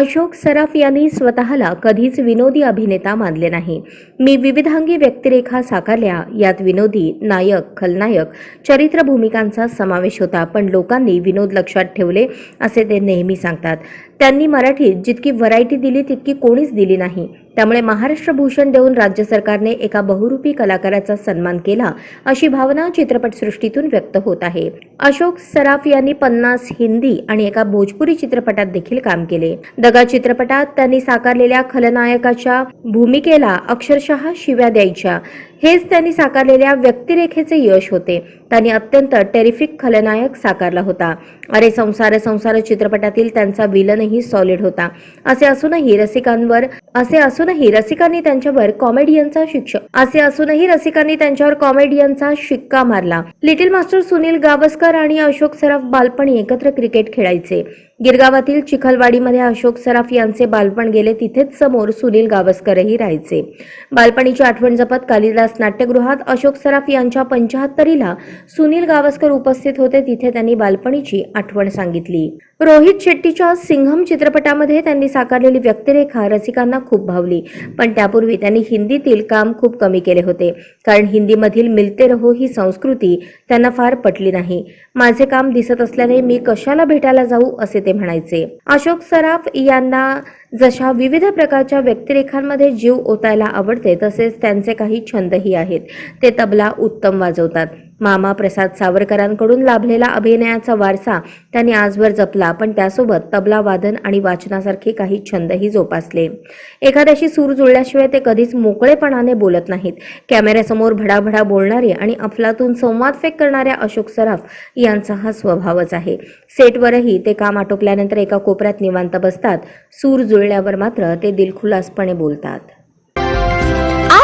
अशोक सराफ यांनी स्वतःला कधीच विनोदी अभिनेता मानले नाही. मी विविधांगी व्यक्तिरेखा साकारल्या यात विनोदी नायक खलनायक चरित्र भूमिकांचा समावेश होता पण लोकांनी विनोद लक्षात ठेवले असे ते नेहमी सांगतात. त्यांनी मराठीत जितकी व्हरायटी दिली तितकी कोणीच दिली नाही. त्यामुळे महाराष्ट्र भूषण देऊन राज्य सरकारने एका बहुरूपी कलाकाराचा सन्मान केला अशी भावना चित्रपटसृष्टीतून व्यक्त होत आहे. अशोक सराफ यांनी पन्नास हिंदी आणि एका भोजपुरी चित्रपटात देखील काम केले. जगा चित्रपटात त्यांनी साकारलेल्या खलनायकाच्या भूमिकेला अक्षरशः शिव्या द्यायच्या. हेच त्यांनी साकारलेल्या व्यक्तिरेखेचे यश होते. त्यांनी अत्यंत टेरिफिक खलनायक साकारला होता. अरे संसार संसार चित्रपटातील त्यांचा विलनही सॉलिड होता. असे असूनही रसिकांवर असे असूनही रसिकांनी त्यांच्यावर कॉमेडियनचा शिक्षक असे असूनही रसिकांनी त्यांच्यावर कॉमेडियनचा शिक्का मारला. लिटिल मास्टर सुनील गावस्कर आणि अशोक सराफ बालपणी एकत्र क्रिकेट खेळायचे. गिरगावातील चिखलवाडीमध्ये अशोक सराफ यांचे बालपण गेले तिथेच समोर सुनील गावस्करही राहायचे. बालपणीची आठवण जपत कालिदास नाट्यगृहात अशोक सराफ यांच्या पंचाहत्तरीला सुनील गावस्कर उपस्थित होते तिथे त्यांनी बालपणीची आठवण सांगितली. रोहित शेट्टीच्या सिंघम चित्रपटामध्ये त्यांनी साकारलेली व्यक्तिरेखा रसिकांना खूप भावली पण त्यापूर्वी त्यांनी हिंदीतील काम खूप कमी केले होते कारण हिंदीमधील मिलते रहो ही संस्कृती त्यांना फार पटली नाही. माझे काम दिसत असल्याने मी कशाला भेटायला जाऊ असे ते म्हणायचे. अशोक सराफ यांना जशा विविध प्रकारच्या व्यक्तिरेखांमध्ये जीव ओतायला आवडते तसेच त्यांचे काही छंद छंदही आहेत. ते तबला उत्तम वाजवतात. मामा प्रसाद सावरकरांकडून लाभलेला अभिनयाचा वारसा त्यांनी आजवर जपला पण त्यासोबत तबला वादन आणि वाचनासारखे काही छंदही जोपासले. एखाद्याशी सूर जुळल्याशिवाय ते कधीच मोकळेपणाने बोलत नाहीत. कॅमेऱ्यासमोर भडाभडा बोलणारे आणि अफलातून संवाद फेक करणाऱ्या अशोक सराफ यांचा हा स्वभावच आहे. सेटवरही ते काम आटोपल्यानंतर एका कोपऱ्यात निवांत बसतात. सूर जुळल्यावर मात्र ते दिलखुलासपणे बोलतात.